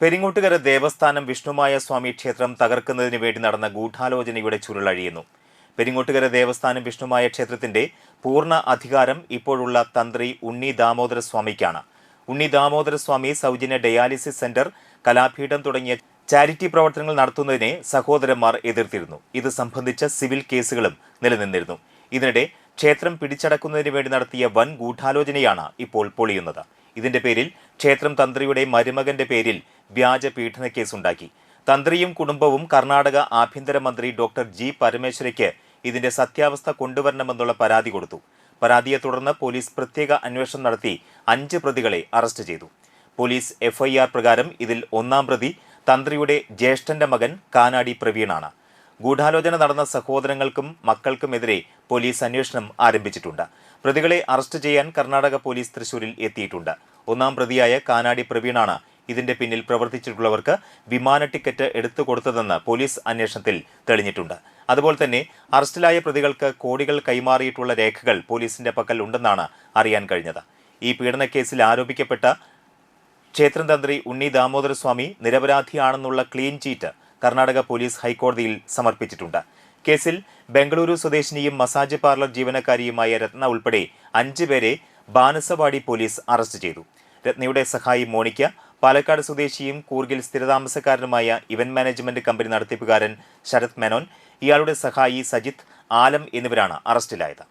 പെരിങ്ങോട്ടുകര ദേവസ്ഥാനം വിഷ്ണുമായ സ്വാമി ക്ഷേത്രം തകർക്കുന്നതിന് വേണ്ടി നടന്ന ഗൂഢാലോചനയുടെ ചുരുളഴിയുന്നു. പെരിങ്ങോട്ടുകര ദേവസ്ഥാനം വിഷ്ണുമായ ക്ഷേത്രത്തിന്റെ പൂർണ അധികാരം ഇപ്പോഴുള്ള തന്ത്രി ഉണ്ണി ദാമോദര സ്വാമിക്കാണ് ഉണ്ണി ദാമോദര സ്വാമി സൗജന്യ ഡയാലിസിസ് സെന്റർ കലാപീഠം തുടങ്ങിയ ചാരിറ്റി പ്രവർത്തനങ്ങൾ നടത്തുന്നതിനെ സഹോദരന്മാർ എതിർത്തിരുന്നു. ഇത് സംബന്ധിച്ച സിവിൽ കേസുകളും നിലനിന്നിരുന്നു. ഇതിനിടെ ക്ഷേത്രം പിടിച്ചടക്കുന്നതിന് വേണ്ടി നടത്തിയ വൻ ഗൂഢാലോചനയാണ് ഇപ്പോൾ പൊളിയുന്നത്. ഇതിന്റെ പേരിൽ ക്ഷേത്രം തന്ത്രിയുടെ മരുമകന്റെ പേരിൽ വ്യാജ പീഡന കേസുണ്ടാക്കി. തന്ത്രിയും കുടുംബവും കർണാടക ആഭ്യന്തരമന്ത്രി ഡോക്ടർ ജി. പരമേശ്വരയ്ക്ക് ഇതിന്റെ സത്യാവസ്ഥ കൊണ്ടുവരണമെന്നുള്ള പരാതി കൊടുത്തു. പരാതിയെ തുടർന്ന് പോലീസ് പ്രത്യേക അന്വേഷണം നടത്തി അഞ്ച് പ്രതികളെ അറസ്റ്റ് ചെയ്തു. പോലീസ് എഫ്ഐആർ പ്രകാരം ഇതിൽ ഒന്നാം പ്രതി തന്ത്രിയുടെ ജ്യേഷ്ഠന്റെ മകൻ കാനാടി പ്രവീണാണ്. ഗൂഢാലോചന നടന്ന സഹോദരങ്ങൾക്കും മക്കൾക്കുമെതിരെ പോലീസ് അന്വേഷണം ആരംഭിച്ചിട്ടുണ്ട്. പ്രതികളെ അറസ്റ്റ് ചെയ്യാൻ കർണാടക പോലീസ് തൃശൂരിൽ എത്തിയിട്ടുണ്ട്. ഒന്നാം പ്രതിയായ കാനാടി പ്രവീണാണ് ഇതിന്റെ പിന്നിൽ പ്രവർത്തിച്ചിട്ടുള്ളവർക്ക് വിമാന ടിക്കറ്റ് എടുത്തു കൊടുത്തതെന്ന് പോലീസ് അന്വേഷണത്തിൽ തെളിഞ്ഞിട്ടുണ്ട്. അതുപോലെ തന്നെ അറസ്റ്റിലായ പ്രതികൾക്ക് കോടികൾ കൈമാറിയിട്ടുള്ള രേഖകൾ പോലീസിന്റെ പക്കൽ ഉണ്ടെന്നാണ് അറിയാൻ കഴിഞ്ഞത്. ഈ പീഡനക്കേസിൽ ആരോപിക്കപ്പെട്ട ക്ഷേത്രം തന്ത്രി ഉണ്ണി ദാമോദരസ്വാമി നിരപരാധിയാണെന്നുള്ള ക്ലീൻ ചീറ്റ് കർണാടക പോലീസ് ഹൈക്കോടതിയിൽ സമർപ്പിച്ചിട്ടുണ്ട്. കേസിൽ ബംഗളൂരു സ്വദേശിനിയും മസാജ് പാർലർ ജീവനക്കാരിയുമായ രത്ന ഉൾപ്പെടെ അഞ്ച് പേരെ ബാനസവാടി പോലീസ് അറസ്റ്റ് ചെയ്തു. രത്നയുടെ സഹായി മോണിക്ക പാലക്കാട് സ്വദേശിയും കൂർഗിൽ സ്ഥിരതാമസക്കാരനുമായ ഇവന്റ് മാനേജ്മെന്റ് കമ്പനി നടത്തിപ്പുകാരൻ ശരത് മേനോൻ ഇയാളുടെ സഹായി സജിത് ആലം എന്നിവരാണ് അറസ്റ്റിലായത്.